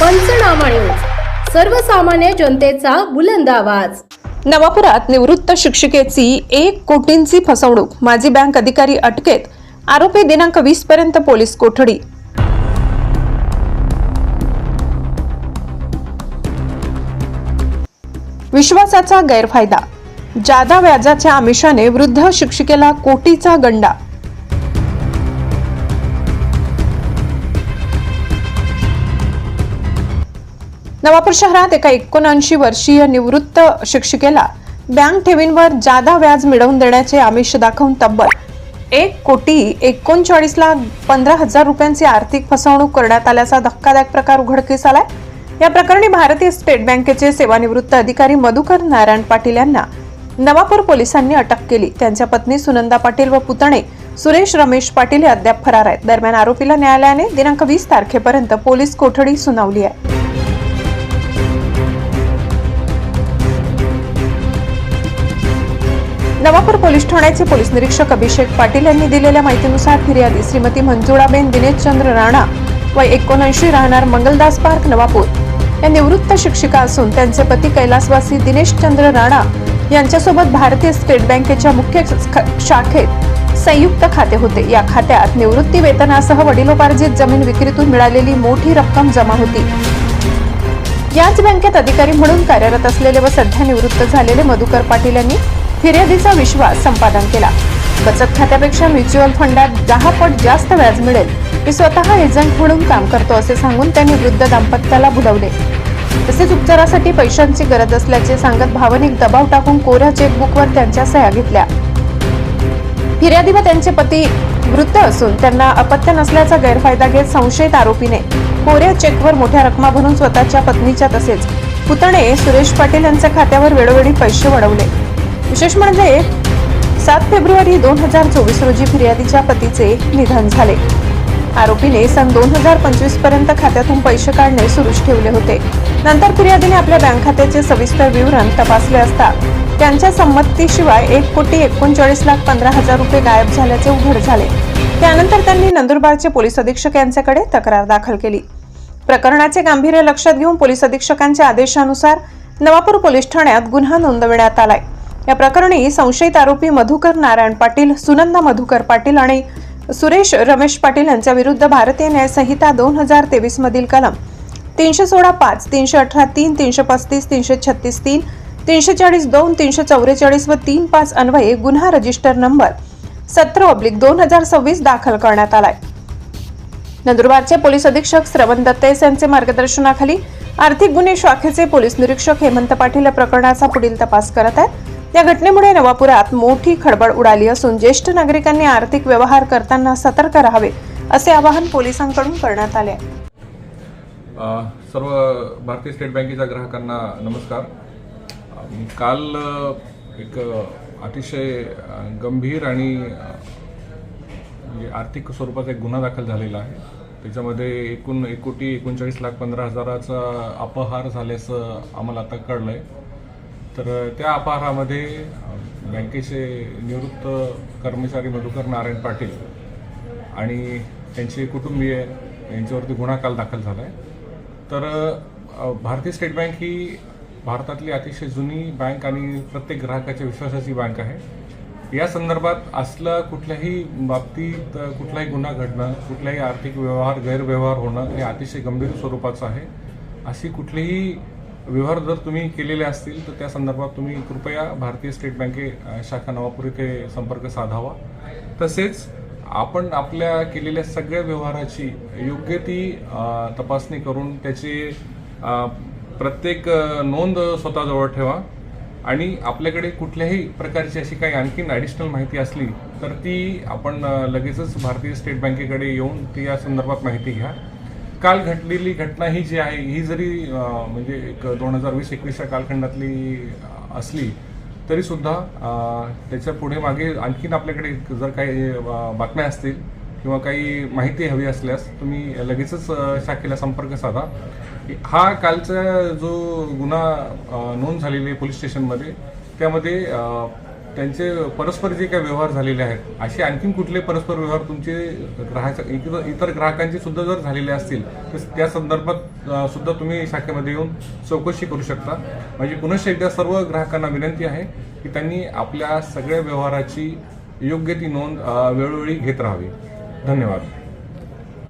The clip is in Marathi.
पंचनामा न्यूज. सर्वसामान्य जनतेचा बुलंद आवाज. नवापुरात निवृत्त शिक्षिकेची एक कोटींची फसवणूक. माजी बँक अधिकारी अटकेत. आरोपी दिनांक वीस पर्यंत पोलीस कोठडी. विश्वासाचा गैरफायदा. जादा व्याजाच्या आमिषाने वृद्ध शिक्षिकेला कोटीचा गंडा. नवापूर शहरात एका एकोणऐंशी वर्षीय निवृत्त शिक्षिकेला बँक ठेवींवर जादा व्याज मिळवून देण्याचे आमिष दाखवून तब्बल एक कोटी एकोणचाळीस लाख पंधरा हजार रुपयांची आर्थिक फसवणूक करण्यात आल्याचा धक्कादायक प्रकार उघडकीस आलाय. या प्रकरणी भारतीय स्टेट बँकेचे सेवानिवृत्त अधिकारी मधुकर नारायण पाटील यांना नवापूर पोलिसांनी अटक केली. त्यांच्या पत्नी सुनंदा पाटील व पुतणे सुरेश रमेश पाटील हे अद्याप फरार आहेत. दरम्यान आरोपीला न्यायालयाने दिनांक वीस तारखेपर्यंत पोलीस कोठडी सुनावली आहे. नवापूर पोलीस ठाण्याचे पोलीस निरीक्षक अभिषेक पाटील यांनी दिलेल्या माहितीनुसार फिर्यादी श्रीमती मंजुळाबेन दिनेशचंद्र राणा वय एकोणऐंशी राहणार मंगलदास पार्क नवापूर. या निवृत्त शिक्षिका असून त्यांचे पती कैलासवासी दिनेशचंद्र राणा यांच्यासोबत भारतीय स्टेट बँकेच्या मुख्य ख- शाखेत संयुक्त खाते होते. या खात्यात निवृत्ती वेतनासह वडिलोपार्जित जमीन विक्रीतून मिळालेली मोठी रक्कम जमा होती. याच बँकेत अधिकारी म्हणून कार्यरत असलेले व सध्या निवृत्त झालेले मधुकर पाटील यांनी फिर्यादीचा विश्वास संपादन केला. बचत खात्यापेक्षा म्युच्युअल फंडात दहा पट जास्त व्याज मिळेल. मी स्वतः एजंट म्हणून काम करतो असे सांगून त्यांनी वृद्ध दाम्पत्याला बुलवले तसेच उपचारासाठी पैशांची गरज असल्याचे सांगत भावनिक दबाव टाकून कोऱ्या चेकबुकवर त्यांच्या सह्या घेतल्या. फिर्यादी व त्यांचे पती वृद्ध असून त्यांना अपत्य नसल्याचा गैरफायदा घेत संशयित आरोपीने कोऱ्या चेकवर मोठ्या रकमा भरून स्वतःच्या पत्नीच्या तसेच पुतणे सुरेश पाटील यांच्या खात्यावर वेळोवेळी पैसे वळवले. विशेष म्हणजे सात फेब्रुवारी दोन हजार चोवीस रोजी फिर्यादीच्या पतीचे निधन झाले. आरोपीने सन दोन हजार पंचवीसपर्यंत खात्यातून पैसे काढणे सुरूच ठेवले होते. नंतर फिर्यादीने आपल्या बँक खात्याचे सविस्तर विवरण तपासले असता त्यांच्या संमतीशिवाय एक कोटी एकोणचाळीस लाख पंधरा हजार रुपये गायब झाल्याचे उघड झाले. त्यानंतर त्यांनी नंदुरबारचे पोलीस अधीक्षक यांच्याकडे तक्रार दाखल केली. प्रकरणाचे गांभीर्य लक्षात घेऊन पोलीस अधीक्षकांच्या आदेशानुसार नवापूर पोलीस ठाण्यात गुन्हा नोंदविण्यात आलाय. या प्रकरणी संशयित आरोपी मधुकर नारायण पाटील सुनंदा मधुकर पाटील आणि सुरेश रमेश पाटील यांच्या विरुद्ध भारतीय न्याय संहिता दोन हजार तेवीस मधील कलम तीनशे सोळा पाच तीनशे अठरा तीन तीनशे पस्तीस तीनशे छत्तीस तीन तीनशे चाळीस दोन तीनशे चौवेचाळीस व तीन पाच अन्वये गुन्हा रजिस्टर नंबर सतरा ऑब्लिक दोन हजार सव्वीस दाखल करण्यात आलाय. नंदुरबारचे पोलीस अधीक्षक श्रवण दत्तेस यांचे मार्गदर्शनाखाली आर्थिक गुन्हे शाखेचे पोलीस निरीक्षक हेमंत पाटील या प्रकरणाचा पुढील तपास करत आहेत. या घटनेमुळे नवापुरात मोठी खळबळ उडाली असून ज्येष्ठ नागरिकांनी आर्थिक व्यवहार करताना सतर्क राहावे असे आवाहन पोलिसांकडून करण्यात आले आहे. सर्व भारतीय स्टेट बँकेच्या ग्राहकांना नमस्कार. काल एक अतिशय गंभीर आणि म्हणजे आर्थिक स्वरूपाचा एक गुन्हा दाखल झालेला आहे. त्याच्यामध्ये एकूण एक कोटी एकोणचाळीस लाख पंधरा हजाराचा अपहार झाल्याचं आम्हाला आता कळलं आहे तर त्या अपहारामध्ये बँकेचे निवृत्त कर्मचारी मधुकर नारायण पाटील आणि त्यांचे कुटुंबीय यांच्यावरती गुन्हा काल दाखल झाला आहे तर भारतीय स्टेट बँक ही भारतातली अतिशय जुनी बँक आणि प्रत्येक ग्राहकाच्या विश्वासाची बँक आहे. या संदर्भात असलं कुठल्याही बाबतीत कुठलाही गुन्हा घडणं कुठलाही आर्थिक व्यवहार गैरव्यवहार होणं हे अतिशय गंभीर स्वरूपाचं आहे. अशी कुठलीही व्यवहार जर तुम्ही केलेले असतील तर त्या संदर्भात तुम्ही कृपया भारतीय स्टेट बँके शाखा नवापूर इथे संपर्क साधावा. तसेच आपण आपल्या केलेल्या सगळ्या व्यवहाराची योग्य ती तपासणी करून त्याची प्रत्येक नोंद स्वतःजवळ ठेवा. आणि आपल्याकडे कुठल्याही प्रकारची अशी काही आणखीन ॲडिशनल माहिती असली तर ती आपण लगेचच भारतीय स्टेट बँकेकडे येऊन ती या संदर्भात माहिती घ्या. काल घडलेली घटना ही जी आहे ही जरी म्हणजे एक दोन हजार वीस एकवीसच्या कालखंडातली असली तरी सुद्धा त्याच्या पुढे मागे आणखीन आपल्याकडे जर काही बातम्या असतील किंवा काही माहिती हवी असल्यास तुम्ही लगेचच शाखेला संपर्क साधा. हा कालचा जो गुन्हा नोंद झालेली आहे पोलीस स्टेशनमध्ये त्यामध्ये त्यांचे परस्पर जे काही व्यवहार झालेले आहेत असे आणखीन कुठले परस्पर व्यवहार तुमचे ग्राहक इतर इतर ग्राहकांचे सुद्धा जर झालेले असतील तर त्या संदर्भात सुद्धा तुम्ही शाखेमध्ये येऊन चौकशी करू शकता. माझी पुनश्च एकदा सर्व ग्राहकांना विनंती आहे की त्यांनी आपल्या सगळ्या व्यवहाराची योग्य ती नोंद वेळोवेळी घेत राहावी. धन्यवाद.